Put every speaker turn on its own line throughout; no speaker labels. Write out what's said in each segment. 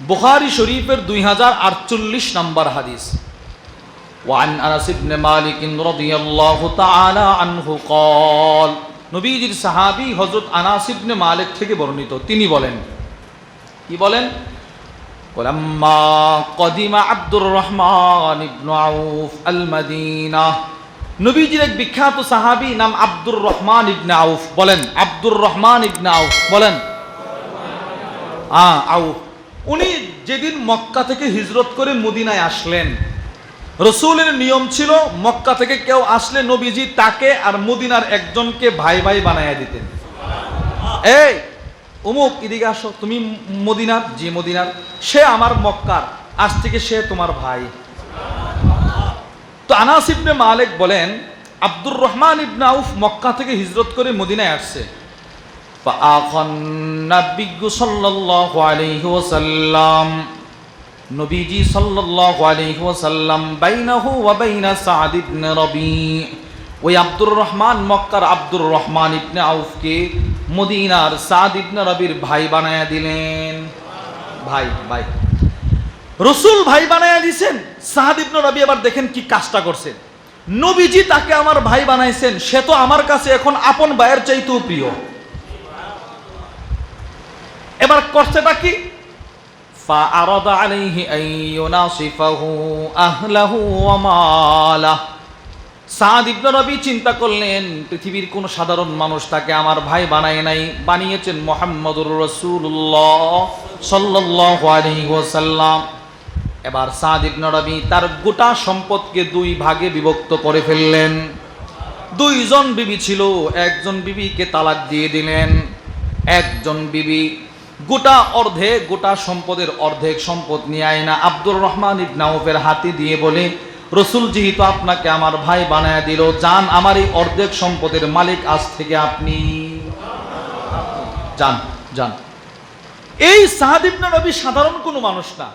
বুখারি শরীফের দুই হাজার আটচল্লিশ নম্বর হাদিস وعن انس بن مالك رضي الله تعالى عنه قال নবীজির সাহাবী হযরত আনাস ইবনে মালিক থেকে বর্ণিত তিনি বলেন কি বলেন ولما قدم عبد الرحمن بن عوف المدينة নবীজির এক বিখ্যাত সাহাবী নাম আব্দুর রহমান ইবনে আউফ বলেন আব্দুর রহমান ইবনে আউফ বলেন আহ আউফ উনি যেদিন মক্কা থেকে হিজরত করে মদিনায় আসলেন, রসুলের নিয়ম ছিল মক্কা থেকে কেউ আসলে নবীজি তাকে আর মদিনার একজনকে ভাই ভাই বানাইয়া দিতেন। এই, অমুক, এদিকে আসো, তুমি মদিনার জি মদিনার, সে আমার মক্কার, আজ থেকে সে তোমার ভাই। তো আনাস ইবনে মালিক বলেন, আব্দুর রহমান ইবনে আউফ মক্কা থেকে হিজরত করে মদিনায় আসছে। নবীজি সাল্লাল্লাহু আলাইহি ওয়াসাল্লাম বাইনাহু ওয়া বাইনা সাদ ইবনে রবি। ওই আব্দুর রহমান মক্কার আব্দুর রহমান ইবনে আউফকে মদিনার সাদ ইবনে রবির ভাই বানায়া দিলেন। ভাই ভাই। রসুল ভাই বানায়া দিছেন, সাদ ইবনে রবি এবার দেখেন কি কাজটা করছেন। নবীজি তাকে আমার ভাই বানাইছেন, সে তো আমার কাছে এখন আপন ভাইয়ের চাইতেও প্রিয়। এবার করছেটা কি فعرض عليه أن يناصفه أهله وماله সাদ ইবনে রবি চিন্তা করলেন পৃথিবীর কোন সাধারণ মানুষ তাকে আমার ভাই বানায় নাই বানিয়েছেন মোহাম্মদুর রসুল্লাহ সাল্লাল্লাহু আলাইহি ওয়াসাল্লাম এবার সাদ ইবনে রবি তার গোটা সম্পদকে দুই ভাগে বিভক্ত করে ফেললেন দুইজন বিবি ছিল একজন বিবিকে তালাক দিয়ে দিলেন একজন বিবি গোটা অর্ধে গোটা সম্পদের অর্ধেক সম্পদ নিয়ে আয় না। আব্দুর রহমান ইবনাউফের হাতে দিয়ে বলে, রসুল যেহেতু আপনাকে আমার ভাই বানায় দিল, যান, আমার এই অর্ধেক সম্পদের মালিক আজ থেকে আপনি যান যান। এই সাহাদিবনা রবি সাধারণ কোনো মানুষ না।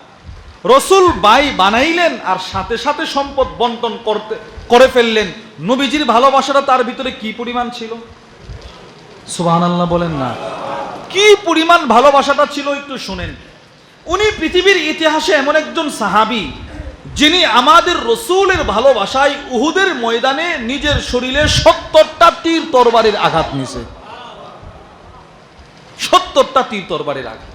রসুল বাই বানাইলেন আর সাথে সাথে সম্পদ বন্টন করতে, করে ফেললেন। নবীজির ভালোবাসাটা তার ভিতরে কি পরিমাণ ছিল? সুবহান আল্লাহ বলেন না। কি পরিমাণ ভালোবাসাটা ছিল একটু শুনেন। উনি পৃথিবীর ইতিহাসে এমন একজন সাহাবি, যিনি আমাদের রসুলের ভালোবাসায় উহুদের ময়দানে নিজের শরীরে সত্তরটা তীর তরবারের আঘাত নিছে। সত্তরটা তীর তরবারের আঘাত।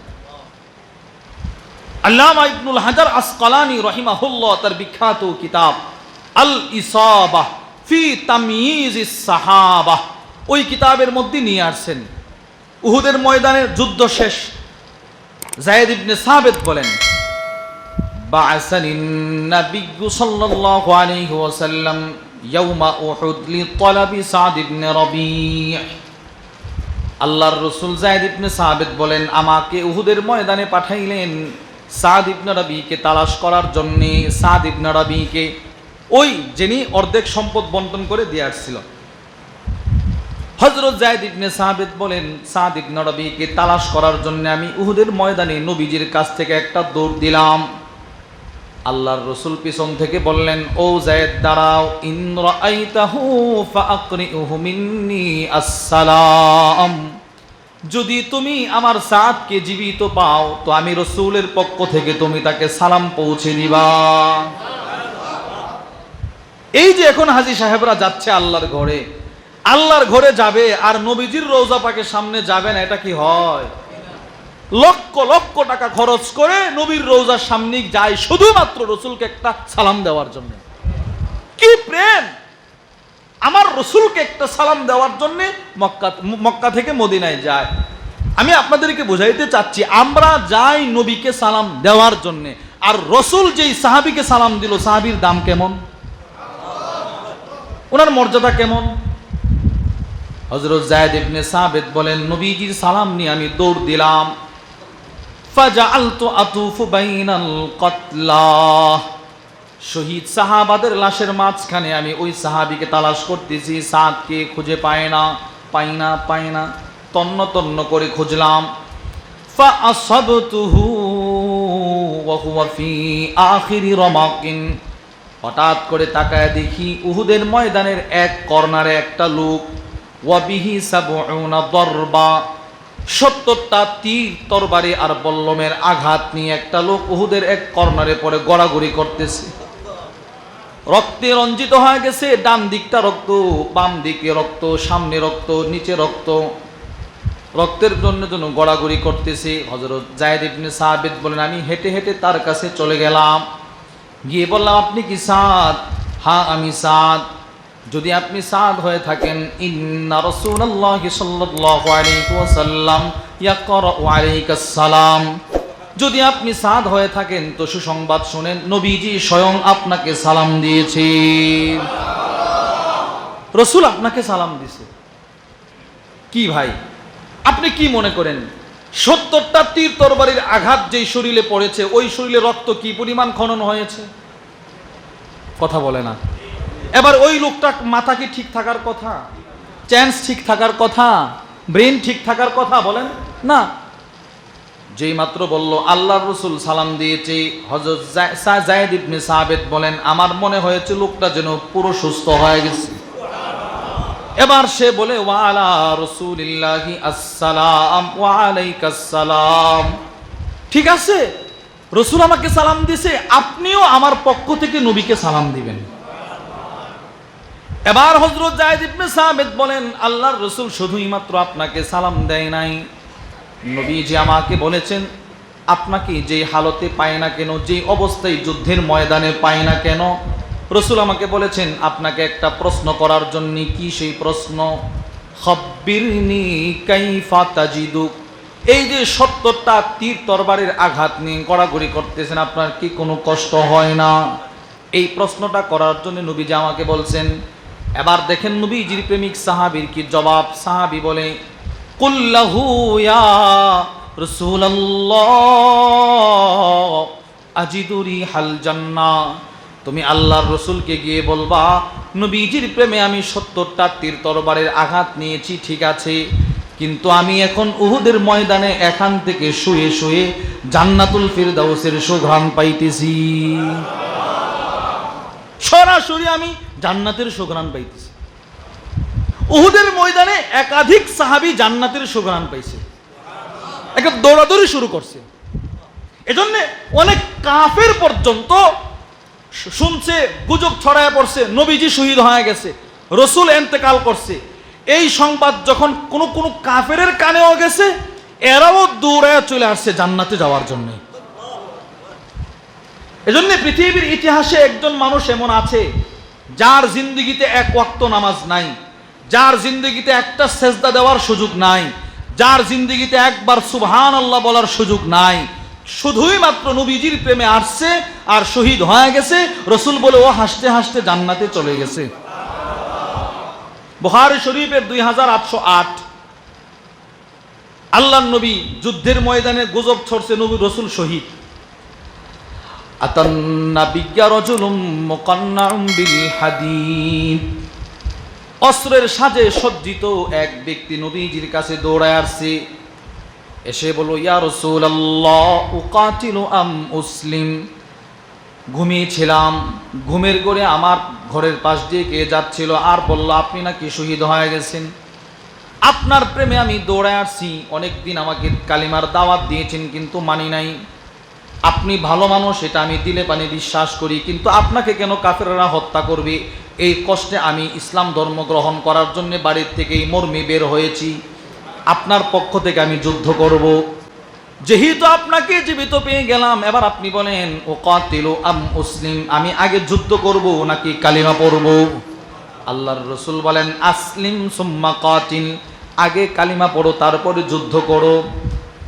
আল্লামা ইবনুল হাজার আসকালানি রহিমাহুল্লাহ, তার বিখ্যাত কিতাব আল ইসাবাহ ফি তামিজ সাহাবাহ ওই কিতাবের মধ্যে নিয়ে আসছেন উহুদের ময়দানে যুদ্ধ শেষ। জায়েদ ইবনে সাবেদ বলেন বাসানিন নাবিয়্যু সাল্লাল্লাহু আলাইহি ওয়াসাল্লাম ইয়াউমা উহুদ লিতালাবি সাদ ইবনে রবি' আল্লাহর রাসূল জায়েদ ইবনে সাবেদ বলেন, আমাকে উহুদের ময়দানে পাঠাইলেন সাদ ইবনে রবিকে তালাশ করার জন্য। সাদ ইবনে রবিকে ওই যিনি অর্ধেক সম্পদ বন্টন করে দিয়ে আসছিল। হজরত জায়দ ইবনে সাহাবেদ বলেন, সাদ ইবনে রবিকে তালাশ করার জন্য আমি উহুদের ময়দানে নবীজির কাছ থেকে একটা দৌড় দিলাম। আল্লাহর রসুল পিছন থেকে বললেন, ও জায়দ দাঁড়াও। ইন্দ্র আইতাহু ফাকরিউহু মিন্নি আসসালাম। যদি তুমি আমার সাদকে জীবিত পাও, তো আমি রসুলের পক্ষ থেকে তুমি তাকে সালাম পৌঁছে দিবা। এই যে এখন হাজি সাহেবরা যাচ্ছে আল্লাহর ঘরে। আল্লাহর ঘরে যাবে আর নবীজির রোজা পাকে সামনে যাবে না, এটা কি হয়? লক্ষ লক্ষ টাকা খরচ করে নবীর রোজার সামনে যায় শুধুমাত্র রসুলকে একটা সালাম দেওয়ার জন্য। কি প্রেম! আমার রসুলকে একটা সালাম দেওয়ার জন্য মক্কা মক্কা থেকে মদিনায় যায়। আমি আপনাদেরকে বুঝাইতে চাচ্ছি, আমরা যাই নবীকে সালাম দেওয়ার জন্য, আর রসুল যেই সাহাবিকে সালাম দিল, সাহাবির দাম কেমন? ওনার মর্যাদা কেমন? হজরত জায়দ ইবনে সাবেদ বলেন, নবীজির সালাম নিয়ে আমি দৌড় দিলাম। শহীদ সাহাবাদের লাশের মাঝখানে আমি ওই সাহাবিকে তালাশ করতেছি, সাদকে খুঁজে পাই না পাই না পাই না, তন্ন তন্ন করে খুঁজলাম। হঠাৎ করে তাকায় দেখি উহুদের ময়দানের এক কর্নারে একটা লোক ওয়াবিহি সাবউনা দরবা। সত্তরটা তীর তরবারি আর বল্লমের আঘাত নিয়ে একটা লোক উহুদের এক কর্নারে পরে গড়াগড়ি করতেছে। রক্তে রঞ্জিত হয়ে গেছে, ডান দিকটা রক্ত, বাম দিকে রক্ত, সামনে রক্ত, নিচে রক্ত। রক্তের জন্য জন্য গড়াগড়ি করতেছে। হজরত জায়দ ইবনে সাহাবিদ বলেন, আমি হেঁটে হেঁটে তার কাছে চলে গেলাম। গিয়ে বললাম, আপনি কি সাদ? হ্যাঁ আমি সাদ। যদি আপনি সাদ হয়ে থাকেন, ইন্না রাসূলুল্লাহ সাল্লাল্লাহু আলাইহি ওয়াসাল্লাম ইয়াকরাউ আলাইকাস সালাম। যদি আপনি সাদ হয়ে থাকেন, তো সুসংবাদ শুনেন, নবীজি স্বয়ং আপনাকে সালাম দিয়েছে। রসুল আপনাকে সালাম দিছে কি ভাই? আপনি কি মনে করেন? সত্তরটা তীর তরবারির আঘাত যেই শরীরে পড়েছে, ওই শরীরে রক্ত কি পরিমাণ খনন হয়েছে? কথা বলে না। এবার ওই লোকটা মাথা কি ঠিক থাকার কথা? চ্যান্স ঠিক থাকার কথা? ব্রেন ঠিক থাকার কথা বলেন? না। যেই মাত্র বলল আল্লাহ রসুল সালাম দিয়েছে। হজরত জায়দ ইবনে সাহাবেদ বলেন আমার মনে হয়েছে লোকটা যেন পুরো সুস্থ হয়ে গেছে। এবার সে বলে ওয়ালা রসুলিল্লাহি আসসালাম ওয়ালাইকাসসালাম ঠিক আছে। রসুল আমাকে সালাম দিয়েছে আপনিও আমার পক্ষ থেকে নবীকে সালাম দিবেন। এবার হজরত জায়দ ইবনে সাহাবেদ বলেন, আল্লাহর রসুল শুধুই মাত্র আপনাকে সালাম দেয় নাই। নবীজি আমাকে বলেছেন, আপনাকে যে হালতে পায় না কেন যে অবস্থায় যুদ্ধের ময়দানে পায় না কেন, রসুল আমাকে বলেছেন, আপনাকে একটা প্রশ্ন করার জন্য কি সেই প্রশ্ন? এই যে সত্তরটা তীর তরবারের আঘাত নিয়ে গড়াগড়ি করতেছেন, আপনার কি কোনো কষ্ট হয় না? এই প্রশ্নটা করার জন্য নবীজি আমাকে বলছেন এবার দেখেন নবীজির প্রেমিক সাহাবির কি জবাব? সাহাবি বলে তুমি আল্লাহর রসুলকে গিয়ে বলবা, নবীজির প্রেমে আমি সত্তরটা তীর তরবারের আঘাত নিয়েছি, ঠিক আছে, কিন্তু আমি এখন উহুদের ময়দানে এখান থেকে শুয়ে শুয়ে জান্নাতুল ফিরদাউসের সুঘ্রাণ পাইতেছি। সরাসরি আমি জান্নাতের সুঘ্রাণ পাইতেছে। উহুদের ময়দানে একাধিক সাহাবি জান্নাতের সুঘ্রাণ পাইছে। একটা দৌড়াদৌড়ি শুরু করছে। এজন্য অনেক কাফের পর্যন্ত শুনছে, গুজব ছড়ায় পড়ছে, নবীজি শহীদ হয়ে গেছে, রসুল এন্তেকাল করছে। এই সংবাদ যখন কোনো কোনো কাফেরের কানেও গেছে, এরাও দৌড়ায় চলে আসছে জান্নাতে যাওয়ার জন্য। এজন্য পৃথিবীর ইতিহাসে একজন মানুষ এমন আছে যার জিন্দগিতে এক ওয়াক্ত নামাজ নাই, যার জিন্দগিতে একটা সেজদা দেওয়ার সুযোগ নাই, যার জিন্দগিতে একবার সুবহান আল্লাহ বলার সুযোগ নাই, শুধুই মাত্র নবীজির প্রেমে আসছে আর শহীদ হয়ে গেছে, রসুল বলে ও হাসতে হাসতে জান্নাতে চলে গেছে। বুহারি শরীফের দুই হাজার আটশো আট। আল্লাহ নবী যুদ্ধের ময়দানে গুজব ছড়ছে নবী রসুল শহীদ। আতান্না বিজ্ঞা রজুলুম মুকান্নাউম অস্ত্রের সাজে সজ্জিত এক ব্যক্তি নবীজির কাছে দৌড়ায় আসছে। এসে বলো ইয়া রসুল্লাহ উকাতিলু আম মুসলিম ঘুমিয়েছিলাম। ঘুমের করে আমার ঘরের পাশ দিয়ে কে যাচ্ছিল আর বলল, আপনি নাকি শহীদ হয়ে গেছেন? আপনার প্রেমে আমি দৌড়ায় আসছি। অনেকদিন আমাকে কালিমার দাওয়াত দিয়েছেন, কিন্তু মানি নাই। আপনি ভালো মানুষ, এটা আমি দিলে পানি বিশ্বাস করি, কিন্তু আপনাকে কেন কাফেররা হত্যা করবে? এই কষ্টে আমি ইসলাম ধর্ম গ্রহণ করার জন্য বাড়ির থেকেই মর্মে বের হয়েছি। আপনার পক্ষ থেকে আমি যুদ্ধ করব। যেহেতু আপনাকে জীবিত পেয়ে গেলাম, এবার আপনি বলেন ও কাতিল আম মুসলিম, আমি আগে যুদ্ধ করব নাকি কালিমা পড়ব? আল্লাহর রসুল বলেন, আসলিম সুম্মা কাতিল, আগে কালিমা পড়ো, তারপরে যুদ্ধ করো।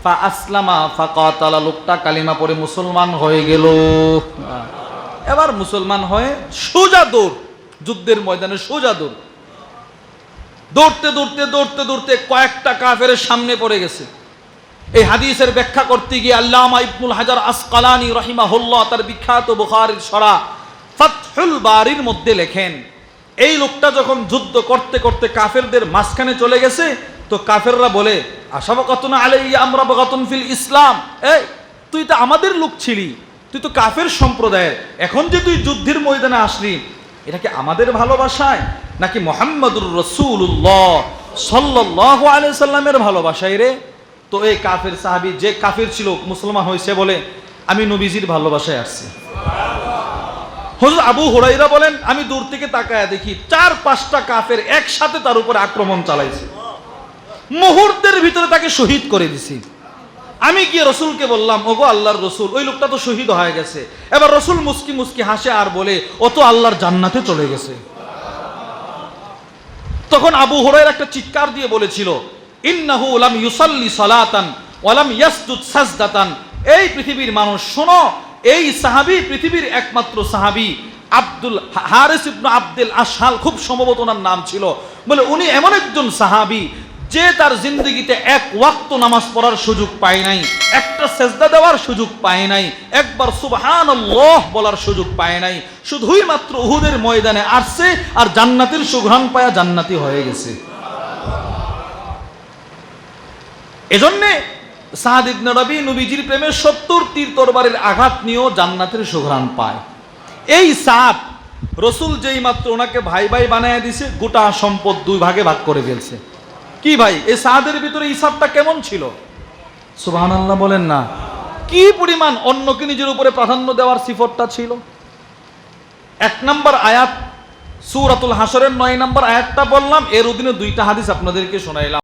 ফা আসলামা ফা কাতালা লোকটা কালিমা পড়ে মুসলমান হয়ে গেল। এবার মুসলমান হয়ে সোজা দৌড়, যুদ্ধের ময়দানে সোজা দৌড়। দৌড়তে দৌড়তে দৌড়তে দৌড়তে কয়েকটা কাফের সামনে পড়ে গেছে। এই হাদিসের ব্যাখ্যা করতে গিয়ে আল্লামা ইবনুল হাজার আসকালানি রহিমাহুল্লাহ তার বিখ্যাত বুখারীর সরা ফাতহুল বাড়ির মধ্যে লেখেন, এই লোকটা যখন যুদ্ধ করতে করতে কাফেরদের মাঝখানে চলে গেছে, তো কাফেররা বলে আশাবাকাতুন আলাইয়া আমরা বাগাতুন ফিল ইসলাম। এই, তুই তো আমাদের লোক ছিলি, তুই তো কাফের সম্প্রদায়ের। এখন যে তুই যুদ্ধের ময়দানে আসলি, এটা কি আমাদের ভালোবাসায়? নাকি মোহাম্মদুর রসুল্লাহ সাল্লাহ আলিয়া সাল্লামের ভালোবাসায় রে? তো এই কাফের সাহাবি, যে কাফের ছিল, মুসলমান হয়েছে বলে আমি নবীজির ভালোবাসায় আসছি। হজরত আবু হুরাইরা বলেন, আমি দূর থেকে তাকায় দেখি, চার পাঁচটা কাফের একসাথে তার উপর আক্রমণ চালাইছে। মুহূর্তের ভিতরে তাকে শহীদ করে দিছি। আমি গিয়ে রসুলকে বললাম, ওগো আল্লাহর রসুল, ওই লোকটা তো শহীদ হয়ে গেছে। এবার রসুল মুস্কি মুস্কি হাসে আর বলে, ও তো আল্লাহর জান্নাতে চলে গেছে। তখন আবু হুরাইরা একটা চিৎকার দিয়ে বলেছিল, ইন্নাহু লাম ইউসাল্লি সালাতান ওয়ালাম ইয়াসজুদ সাজদাতান। এই পৃথিবীর মানুষ, শোনো, এই সাহাবী পৃথিবীর একমাত্র সাহাবী, আব্দুল হারিস ইবনু আব্দুল আশহাল, খুব সম্ভবত ওনার নাম ছিল। বলে, উনি এমন একজন সাহাবী যে তার জিন্দগিতে এক ওয়াক্ত নামাজ পড়ার সুযোগ পায় নাই, একটা সেজদা দেওয়ার সুযোগ পায় নাই, একবার সুবহানাল্লাহ বলার সুযোগ পায় নাই, শুধুই মাত্র উহুদের ময়দানে আসছে আর জান্নাতের সুঘ্রাণ পায়া জান্নাতি হয়ে গেছে। এজন্যে সাহাদ রবি নবীজির প্রেমে সত্তর তীর তরবারের আঘাত নিয়েও জান্নাতের সুঘ্রাণ পায়। এই সাদ রসুল যেই মাত্র ওনাকে ভাই ভাই বানায় দিছে, গোটা সম্পদ দুই ভাগে ভাগ করে ফেলছে। কি ভাই এই সাহাদের ভিতরে ইসাবটা কেমন ছিল? সুবাহ আল্লাহ বলেন না। কি পরিমাণ অন্যকে নিজের উপরে প্রাধান্য দেওয়ার সিফতটা ছিল? এক নম্বর আয়াত সুরাতুল হাসরের নয় নম্বর আয়াতটা বললাম এর অধীনে দুইটা হাদিস আপনাদেরকে শোনাইলাম।